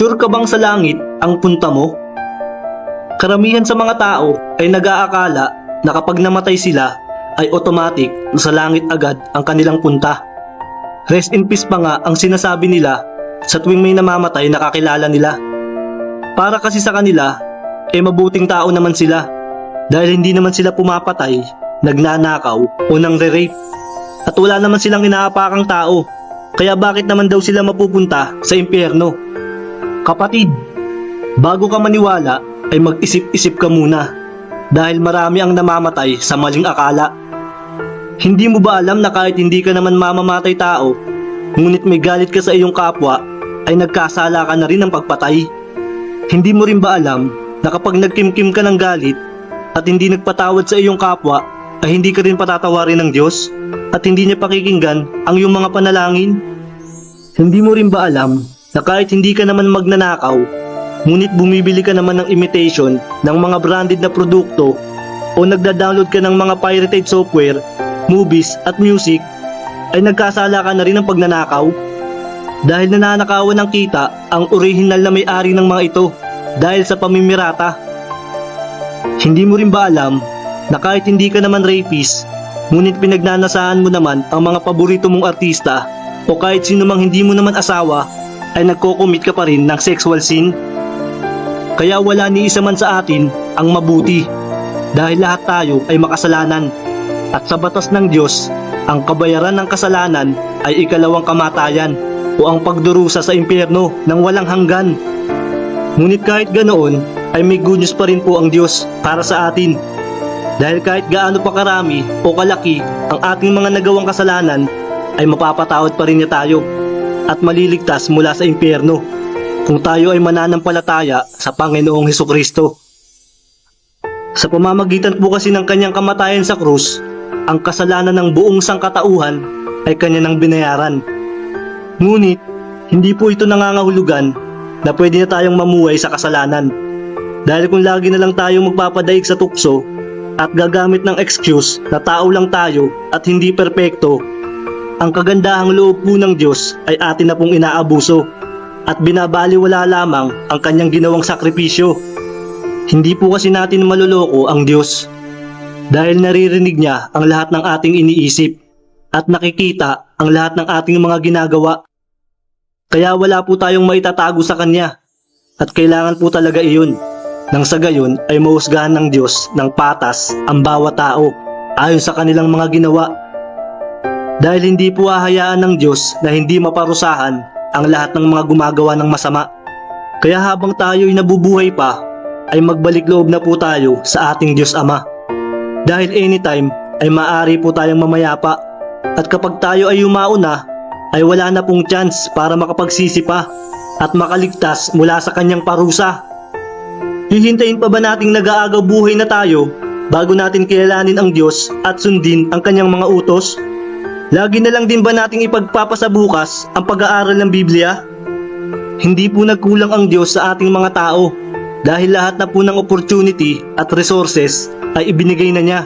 Sure ka bang sa langit ang punta mo? Karamihan sa mga tao ay nag-aakala na kapag namatay sila ay automatic na sa langit agad ang kanilang punta. Rest in peace pa nga ang sinasabi nila sa tuwing may namamatay na kakilala nila. Para kasi sa kanila, eh mabuting tao naman sila dahil hindi naman sila pumapatay, nagnanakaw o nang rape At wala naman silang inaapakang tao, kaya bakit naman daw sila mapupunta sa impyerno? Kapatid, bago ka maniwala ay mag-isip-isip ka muna dahil marami ang namamatay sa maling akala. Hindi mo ba alam na kahit hindi ka naman mamamatay tao, ngunit may galit ka sa iyong kapwa, ay nagkasala ka na rin ng pagpatay? Hindi mo rin ba alam na kapag nagkimkim ka ng galit at hindi nagpatawad sa iyong kapwa, ay hindi ka rin patatawarin ng Diyos at hindi niya pakikinggan ang iyong mga panalangin? Hindi mo rin ba alam na kahit hindi ka naman magnanakaw, ngunit bumibili ka naman ng imitation ng mga branded na produkto o nagda-download ka ng mga pirated software, movies at music, ay nagkasala ka na rin ng pagnanakaw? Dahil nananakawan ng kita ang original na may-ari ng mga ito dahil sa pamimirata. Hindi mo rin ba alam na kahit hindi ka naman rapist, ngunit pinagnanasahan mo naman ang mga paborito mong artista o kahit sino mang hindi mo naman asawa ay nagko-commit ka pa rin ng sexual sin? Kaya wala ni isa man sa atin ang mabuti dahil lahat tayo ay makasalanan at sa batas ng Diyos, ang kabayaran ng kasalanan ay ikalawang kamatayan o ang pagdurusa sa impyerno ng walang hanggan. Ngunit kahit ganoon, ay may good news pa rin po ang Diyos para sa atin. Dahil kahit gaano pa karami o kalaki ang ating mga nagawang kasalanan, ay mapapatawad pa rin niya tayo at maliligtas mula sa impyerno kung tayo ay mananampalataya sa Panginoong Heso Kristo. Sa pamamagitan po kasi ng kanyang kamatayan sa krus, ang kasalanan ng buong sangkatauhan ay kanya nang binayaran. Ngunit, hindi po ito nangangahulugan na pwede na tayong mamuhay sa kasalanan. Dahil kung lagi na lang tayong magpapadaig sa tukso at gagamit ng excuse na tao lang tayo at hindi perpekto, ang kagandahang loob po ng Diyos ay atin na pong inaabuso at binabaliwala lamang ang kanyang ginawang sakripisyo. Hindi po kasi natin maloloko ang Diyos dahil naririnig niya ang lahat ng ating iniisip at nakikita ang lahat ng ating mga ginagawa. Kaya wala po tayong maitatago sa Kanya at kailangan po talaga iyon. Nang sa gayon ay mahusgahan ng Diyos ng patas ang bawat tao ayon sa kanilang mga ginawa. Dahil hindi po hahayaan ng Diyos na hindi maparusahan ang lahat ng mga gumagawa ng masama. Kaya habang tayo ay nabubuhay pa, ay magbalik loob na po tayo sa ating Diyos Ama. Dahil anytime ay maaari po tayong mamayapa at kapag tayo ay umauna ay wala na pong chance para makapagsisi pa at makaligtas mula sa kanyang parusa. Hihintayin pa ba nating nag-aagaw buhay na tayo bago natin kilalanin ang Diyos at sundin ang kanyang mga utos? Lagi na lang din ba nating ipagpapasabukas ang pag-aaral ng Biblia? Hindi po nagkulang ang Diyos sa ating mga tao dahil lahat na po ng opportunity at resources ay ibinigay na niya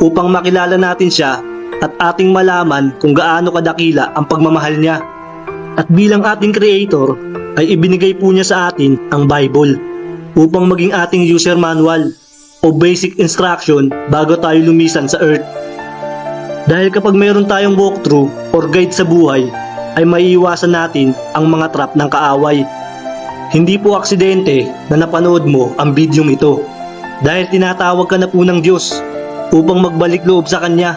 upang makilala natin siya at ating malaman kung gaano kadakila ang pagmamahal niya. At bilang ating creator ay ibinigay po niya sa atin ang Bible upang maging ating user manual o basic instruction bago tayo lumisan sa earth. Dahil kapag mayroon tayong walkthrough or guide sa buhay, ay maiiwasan natin ang mga trap ng kaaway. Hindi po aksidente na napanood mo ang bidyong ito dahil tinatawag ka na po ng Diyos upang magbalik loob sa Kanya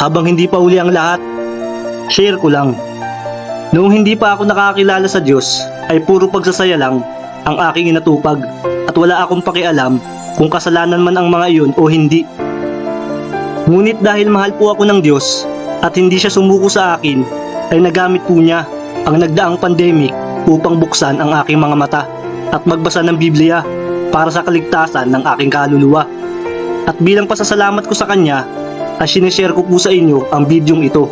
habang hindi pa uli ang lahat. Share ko lang. Noong hindi pa ako nakakilala sa Diyos ay puro pagsasaya lang ang aking inatupag at wala akong pakialam kung kasalanan man ang mga iyon o hindi. Ngunit dahil mahal po ako ng Diyos at hindi siya sumuko sa akin, ay nagamit po niya ang nagdaang pandemic upang buksan ang aking mga mata at magbasa ng Biblia para sa kaligtasan ng aking kaluluwa. At bilang pasasalamat ko sa Kanya, ay sinishare ko po sa inyo ang bidyong ito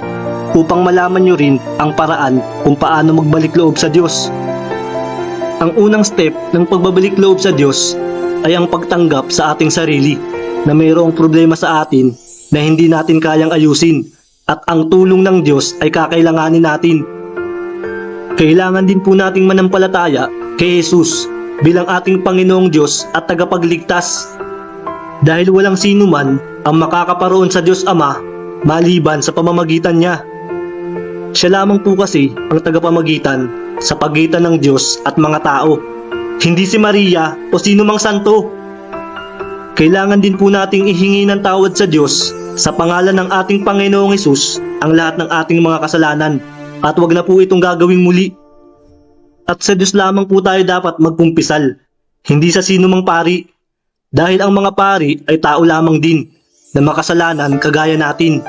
upang malaman nyo rin ang paraan kung paano magbalik loob sa Diyos. Ang unang step ng pagbabalik loob sa Diyos ay ang pagtanggap sa ating sarili na mayroong problema sa atin na hindi natin kayang ayusin at ang tulong ng Diyos ay kakailanganin natin. Kailangan din po nating manampalataya kay Jesus bilang ating Panginoong Diyos at tagapagligtas. Dahil walang sino man ang makakaparoon sa Diyos Ama maliban sa pamamagitan niya. Siya lamang po kasi ang tagapamagitan sa pagitan ng Diyos at mga tao. Hindi si Maria o sino mang santo. Kailangan din po nating ihingi ng tawad sa Diyos sa pangalan ng ating Panginoong Hesus ang lahat ng ating mga kasalanan at wag na po itong gagawing muli. At sa Diyos lamang po tayo dapat magkumpisal, hindi sa sino mang pari. Dahil ang mga pari ay tao lamang din na makasalanan kagaya natin.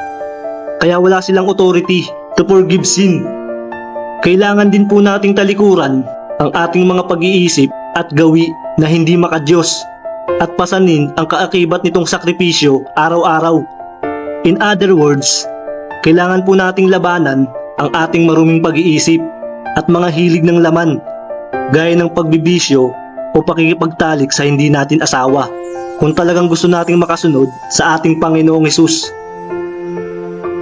Kaya wala silang authority to forgive sin. Kailangan din po nating talikuran ang ating mga pag-iisip at gawi na hindi makadiyos at pasanin ang kaakibat nitong sakripisyo araw-araw. In other words, kailangan po nating labanan ang ating maruming pag-iisip at mga hilig ng laman gaya ng pagbibisyo o pakikipagtalik sa hindi natin asawa kung talagang gusto nating makasunod sa ating Panginoong Hesus.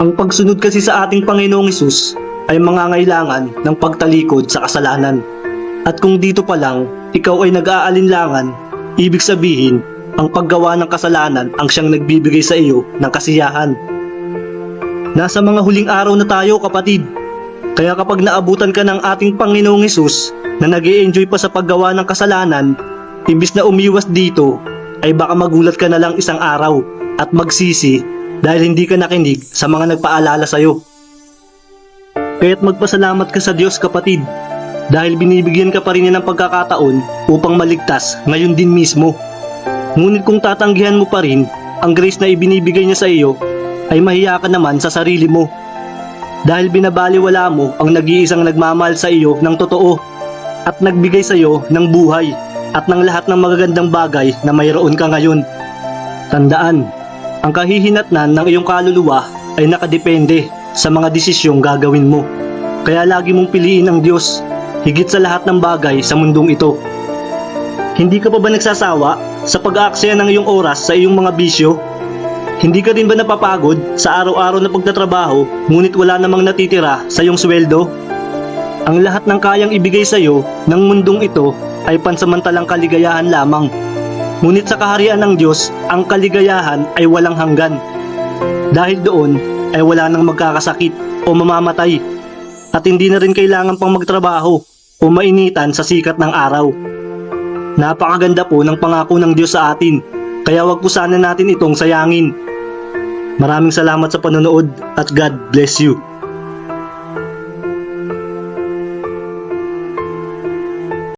Ang pagsunod kasi sa ating Panginoong Hesus ay mangangailangan ng pagtalikod sa kasalanan. At kung dito pa lang, ikaw ay nag-aalinlangan, ibig sabihin, ang paggawa ng kasalanan ang siyang nagbibigay sa iyo ng kasiyahan. Nasa mga huling araw na tayo kapatid. Kaya kapag naabutan ka ng ating Panginoong Hesus na nag enjoy pa sa paggawa ng kasalanan, imbis na umiwas dito, ay baka magulat ka na lang isang araw at magsisi dahil hindi ka nakinig sa mga nagpaalala sa iyo. Kaya't magpasalamat ka sa Diyos kapatid dahil binibigyan ka pa rin niya ng pagkakataon upang maligtas ngayon din mismo. Ngunit kung tatanggihan mo pa rin ang grace na ibinibigay niya sa iyo, ay mahiya ka naman sa sarili mo. Dahil binabaliwala mo ang nag-iisang nagmamahal sa iyo ng totoo at nagbigay sa iyo ng buhay at ng lahat ng magagandang bagay na mayroon ka ngayon. Tandaan, ang kahihinatnan ng iyong kaluluwa ay nakadepende sa mga desisyong gagawin mo. Kaya lagi mong piliin ang Diyos higit sa lahat ng bagay sa mundong ito. Hindi ka pa ba nagsasawa sa pag-aaksaya ng iyong oras sa iyong mga bisyo? Hindi ka din ba napapagod sa araw-araw na pagtatrabaho ngunit wala namang natitira sa iyong sweldo? Ang lahat ng kayang ibigay sa iyo ng mundong ito ay pansamantalang kaligayahan lamang. Ngunit sa kaharian ng Diyos, ang kaligayahan ay walang hanggan. Dahil doon ay wala nang magkakasakit o mamamatay at hindi na rin kailangan pang magtrabaho o mainitan sa sikat ng araw. Napakaganda po ng pangako ng Diyos sa atin, kaya wag po sana natin itong sayangin. Maraming salamat sa panonood at God bless you.